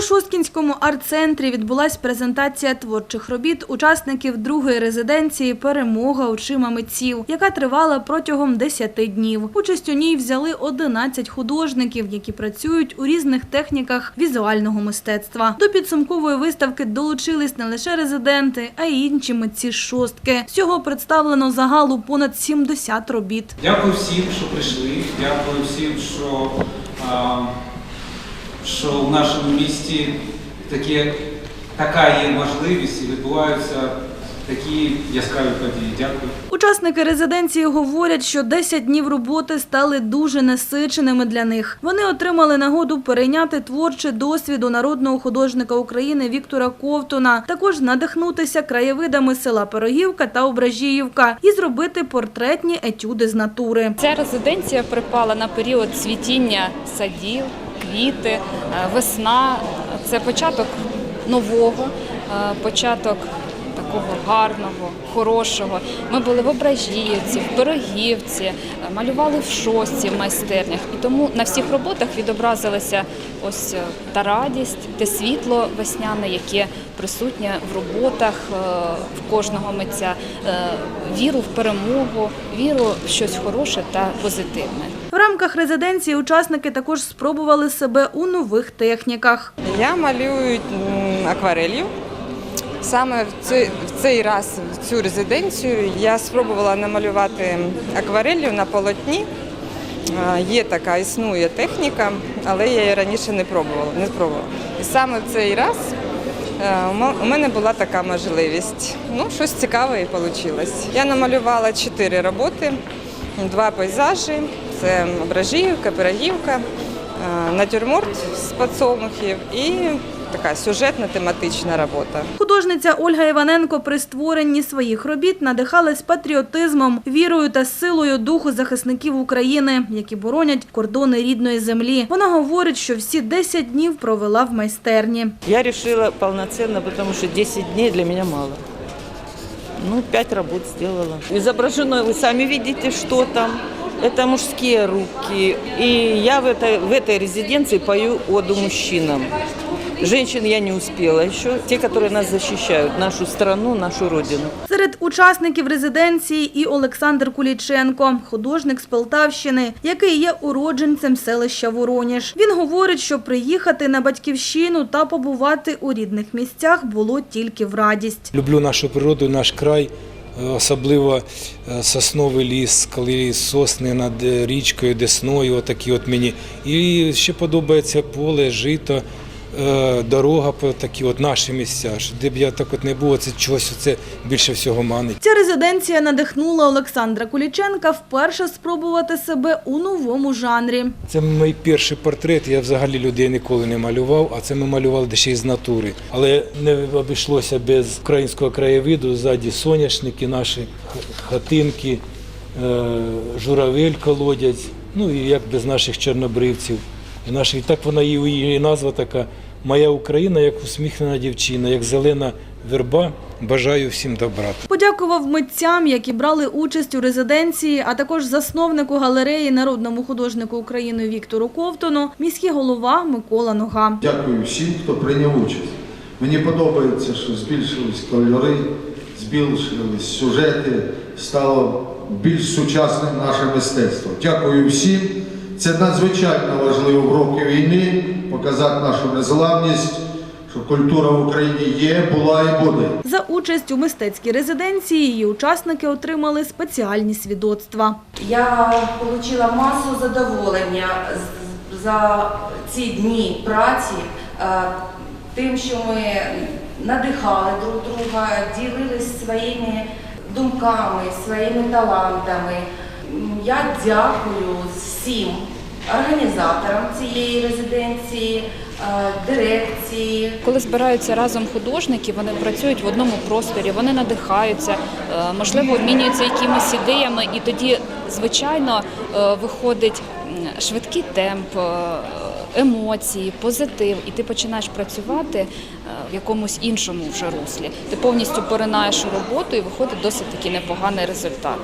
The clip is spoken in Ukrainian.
Шосткінському арт-центрі відбулась презентація творчих робіт учасників другої резиденції Перемога очима митців, яка тривала протягом 10 днів. Участь у ній взяли 11 художників, які працюють у різних техніках візуального мистецтва. До підсумкової виставки долучились не лише резиденти, а й інші митці з шостки. Всього представлено загалу понад 70 робіт. Дякую всім, що прийшли. Дякую всім, що, а, що в нашому місті таке, така є можливість і відбуваються такі яскраві події. Дякую. Учасники резиденції говорять, що 10 днів роботи стали дуже насиченими для них. Вони отримали нагоду перейняти творчий досвід у народного художника України Віктора Ковтуна, також надихнутися краєвидами села Пирогівка та Ображіївка і зробити портретні етюди з натури. Ця резиденція припала на період цвітіння садів, квіти, е, весна. Це початок нового, е, початок такого гарного, хорошого. Ми були в Ображіївці, в Пирогівці, е, малювали в шостці в майстернях. І тому на всіх роботах відобразилася ось е, та радість, те світло весняне, яке присутнє в роботах е, в кожного митця, віру в перемогу, віру в щось хороше та позитивне. В рамках резиденції учасники також спробували себе у нових техніках. Я малюю акварелью. Саме в цей, в цей раз в цю резиденцію я спробувала намалювати акварелью на полотні. Є така, існує техніка, але я її раніше не пробувала. Не спробувала. І саме в цей раз е, у мене була така можливість. Ну, щось цікаве і вийшло. Я намалювала чотири роботи, два пейзажі. Це Ображіївка, Пирогівка, е, натюрморт з подсолнухів і така сюжетна тематична робота. Художниця Ольга Іваненко при створенні своїх робіт надихалась патріотизмом, вірою та силою духу захисників України, які боронять кордони рідної землі. Вона говорить, що всі 10 днів провела в майстерні. Я решила полноценно, потому что 10 дней для меня мало. Ну, пять работ сделала. Изображено, вы сами видите, что там. Это мужские руки. И я в этой, в этой резиденции пою оду мужчинам. Женщин я не успела еще. Те, которые нас защищают, нашу страну, нашу родину. Серед учасників резиденції і Олександр Куліченко, художник з Полтавщини, який є уродженцем селища Вороніж. Він говорить, що приїхати на батьківщину та побувати у рідних місцях було тільки в радість. Люблю нашу природу, наш край, е, особливо е, сосновий ліс, коли сосни над річкою, десною, отакі от мені. І ще подобається поле, жито, дорога по такі от наші місця. Де б я так от не був, це чогось це більше всього манить. Ця резиденція надихнула Олександра Куліченка вперше спробувати себе у новому жанрі. Це мій перший портрет. Я взагалі людей ніколи не малював, а це ми малювали ще й з натури. Але не обійшлося без українського краєвиду. Ззаді соняшники, наші хатинки, е, журавель колодязь. Ну і як без наших чорнобривців. І наші, і так вона і її назва така. Моя Україна як усміхнена дівчина, як зелена верба. Бажаю всім добра. Подякував митцям, які брали участь у резиденції, а також засновнику галереї народному художнику України Віктору Ковтону, міський голова Микола Нога. Дякую всім, хто прийняв участь. Мені подобається, що збільшились кольори, збільшились сюжети, стало більш сучасним наше мистецтво. Дякую всім. Це надзвичайно важливо в роки війни показати нашу незламність, що культура в Україні є, була і буде. За участь у мистецькій резиденції її учасники отримали спеціальні свідоцтва. Я отримала масу задоволення за ці дні праці, е, тим, що ми надихали друг друга, ділились своїми думками, своїми талантами. Я дякую всім організаторам цієї резиденції, е, дирекції, Коли збираються разом художники, вони працюють в одному просторі, вони надихаються, е, можливо, обмінюються якимись ідеями, і тоді, звичайно, е, виходить швидкий темп, емоції, позитив, і ти починаєш працювати в якомусь іншому вже руслі. Ти повністю поринаєш роботу і виходить досить таки непоганий результат.